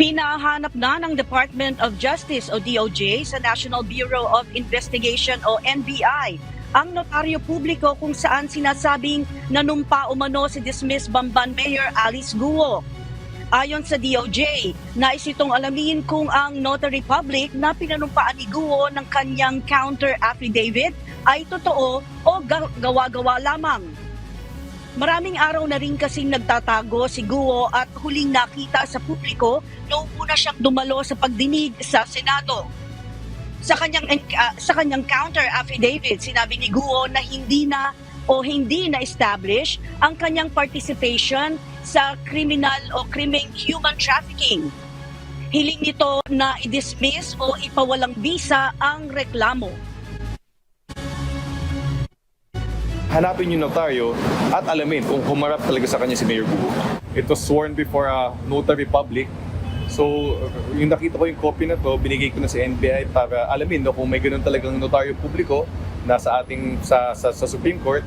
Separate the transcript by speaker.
Speaker 1: Pinahanap na ng Department of Justice o DOJ sa National Bureau of Investigation o NBI ang notaryo publiko kung saan sinasabing nanumpa umano si dismissed Bamban Mayor Alice Guo. Ayon sa DOJ, nais itong alamin kung ang notary public na pinanumpaan ni Guo ng kanyang counter affidavit ay totoo o ga- gawa-gawa lamang. Maraming araw na rin kasing nagtatago si Guo at huling nakita sa publiko noong una siyang dumalo sa pagdinig sa Senado. Sa kanyang ah, sa kanyang counter affidavit, sinabi ni Guo na hindi na o hindi na establish ang kanyang participation sa criminal o krimeng human trafficking. Hiling nito na i-dismiss o ipawalang visa ang reklamo.
Speaker 2: Hanapin yung notaryo at alamin kung humarap talaga sa kanya si Mayor Guo. It was sworn before a notary public. So, yung nakita ko yung copy na to, binigay ko na sa NBI para alamin no, kung may ganun talagang notaryo publiko na sa ating sa, sa, sa Supreme Court.